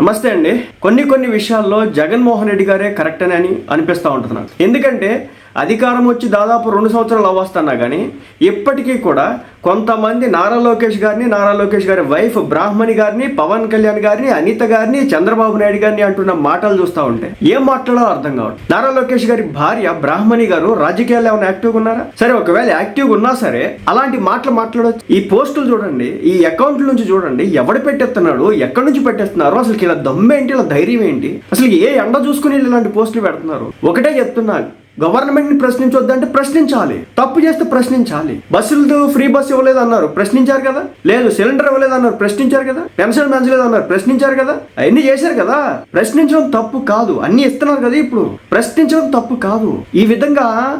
నమస్తే అండి. కొన్ని కొన్ని విషయాల్లో జగన్మోహన్ రెడ్డి గారే కరెక్ట్ అని అనిపిస్తూ ఉంటుంది నాకు. ఎందుకంటే అధికారం వచ్చి దాదాపు రెండు సంవత్సరాలు అవ్వస్తున్నా కానీ ఇప్పటికీ కూడా కొంతమంది నారా లోకేష్ గారిని నారా లోకేష్ గారి వైఫ్ బ్రాహ్మణి గారిని పవన్ కళ్యాణ్ గారిని అనిత గారిని చంద్రబాబు నాయుడు గారిని అంటున్న మాటలు చూస్తూ ఉంటే ఏం మాట్లాడాలో అర్థం కావట్లేదు. నారా లోకేష్ గారి భార్య బ్రాహ్మణి గారు రాజకీయాల్లో ఏమైనా యాక్టివ్గా ఉన్నారా? సరే ఒకవేళ యాక్టివ్గా ఉన్నా సరే అలాంటి మాటలు మాట్లాడవచ్చు ఈ పోస్టులు చూడండి ఈ అకౌంట్ల నుంచి చూడండి ఎవడు పెట్టేస్తున్నాడు ఎక్కడి నుంచి పెట్టేస్తున్నారు అసలు ఇలా దమ్మేంటి ఇలా ధైర్యం ఏంటి అసలు ఏ ఎండ చూసుకుని ఇలాంటి పోస్టులు పెడుతున్నారు? ఒకటే చెప్తున్నా గవర్నమెంట్ని ప్రశ్నించొద్దంటే ప్రశ్నించాలి. తప్పు చేస్తే ప్రశ్నించాలి. బస్సులు ఫ్రీ బస్ ఇవ్వలేదు అన్నారు ప్రశ్నించారు కదా? లేదు సిలిండర్ ఇవ్వలేదు అన్నారు ప్రశ్నించారు కదా? పెన్షన్ పెంచలేదు అన్నారు ప్రశ్నించారు కదా? అవన్నీ చేశారు కదా? ప్రశ్నించడం తప్పు కాదు. అన్ని ఇస్తున్నారు కదా ఇప్పుడు? ప్రశ్నించడం తప్పు కాదు. ఈ విధంగా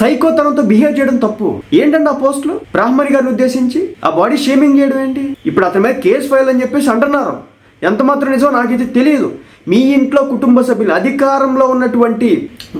సైకోతనంతో బిహేవ్ చేయడం తప్పు. ఏంటంటే ఆ పోస్టులు? బ్రాహ్మణి గారిని ఉద్దేశించి? ఆ బాడీ షేమింగ్ చేయడం ఏంటి? ఇప్పుడు అతని మీద కేసు ఫైల్ అని చెప్పేసి అంటున్నారు. ఎంత మాత్రం నిజమో నాకైతే తెలియదు. మీ ఇంట్లో కుటుంబ సభ్యులు అధికారంలో ఉన్నటువంటి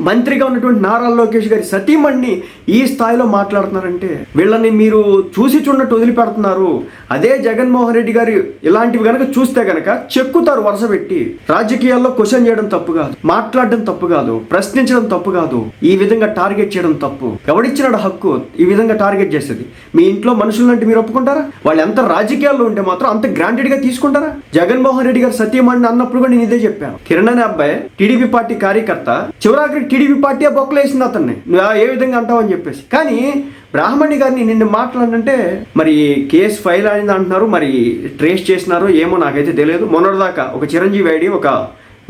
మంత్రిగా ఉన్నటువంటి నారా లోకేష్ గారి సతీమణ్ణి ఈ స్థాయిలో మాట్లాడుతున్నారంటే వీళ్ళని మీరు చూసి చూడట్టు వదిలిపెడుతున్నారు. అదే జగన్మోహన్ రెడ్డి గారు ఇలాంటివి కనుక చూస్తే కనుక చెక్కుతారు వరుస పెట్టి. రాజకీయాల్లో క్వశ్చన్ చేయడం తప్పు కాదు మాట్లాడడం తప్పు కాదు ప్రశ్నించడం తప్పు కాదు ఈ విధంగా టార్గెట్ చేయడం తప్పు. ఎవడిచ్చినాడు హక్కు? ఈ విధంగా టార్గెట్ చేసేది. మీ ఇంట్లో మనుషులంటే మీరు ఒప్పుకుంటారా? వాళ్ళు ఎంత రాజకీయాల్లో ఉంటే మాత్రం అంత గ్రాంటెడ్గా తీసుకుంటారా? జగన్మోహన్ రెడ్డి గారు సత్యమణి అన్నప్పుడు కూడా నేను ఇదే చెప్పాను. కిరణ్ అనే అబ్బాయి టీడీపీ పార్టీ కార్యకర్త చివరాఖరికి టీడీపీ పార్టీ బొక్కలేసింది అతన్ని. నువ్వు ఏ విధంగా అంటావు అని చెప్పేసి. కానీ బ్రాహ్మణి గారిని నిన్ను మాట్లాడంటే మరి కేసు ఫైల్ అయింది అంటున్నారు మరి ట్రేస్ చేసినారో ఏమో నాకైతే తెలియదు. మొన్నటిదాకా ఒక చిరంజీవి ఐడి ఒక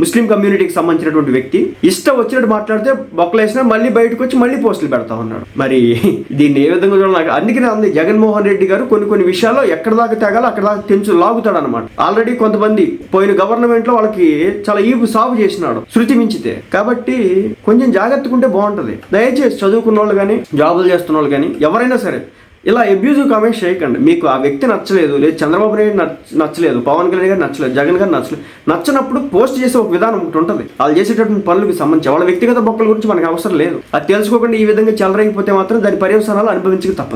ముస్లిం కమ్యూనిటీకి సంబంధించినటువంటి వ్యక్తి ఇష్టం వచ్చినట్టు మాట్లాడితే బొక్కలేసినా మళ్ళీ బయటకు వచ్చి మళ్ళీ పోస్టులు పెడతా ఉన్నాడు. మరి దీన్ని ఏ విధంగా చూడాలి? నాకు అందుకనే అంది జగన్మోహన్ రెడ్డి గారు కొన్ని కొన్ని విషయాల్లో ఎక్కడ దాకా తెగాలో అక్కడ దాకా తెంచు లాగుతాడు అనమాట ఆల్రెడీ కొంతమంది పోయిన గవర్నమెంట్లో వాళ్ళకి చాలా ఈపు సాగు చేసినాడు శృతి మించితే. కాబట్టి కొంచెం జాగ్రత్తగా ఉంటే బాగుంటది. దయచేసి చదువుకున్న వాళ్ళు కానీ జాబులు చేస్తున్న వాళ్ళు కానీ ఎవరైనా సరే ఇలా అబ్యూజివ్ కామెంట్స్ చేయకండి. మీకు ఆ వ్యక్తి నచ్చలేదు లేదు చంద్రబాబు నాయుడు నచ్చలేదు పవన్ కళ్యాణ్ గారు నచ్చలేదు జగన్ గారు నచ్చలేదు నచ్చినప్పుడు పోస్ట్ చేసే ఒక విధానం ఒకటి ఉంటుంది. వాళ్ళు చేసేటటువంటి పనులకు సంబంధించి వాళ్ళ వ్యక్తిగత బొక్కల గురించి మనకు అవసరం లేదు. అది తెలుసుకోకుండా ఈ విధంగా చెలరైపోతే మాత్రం దాని పర్యవసానాలు అనుభవించక తప్పదు.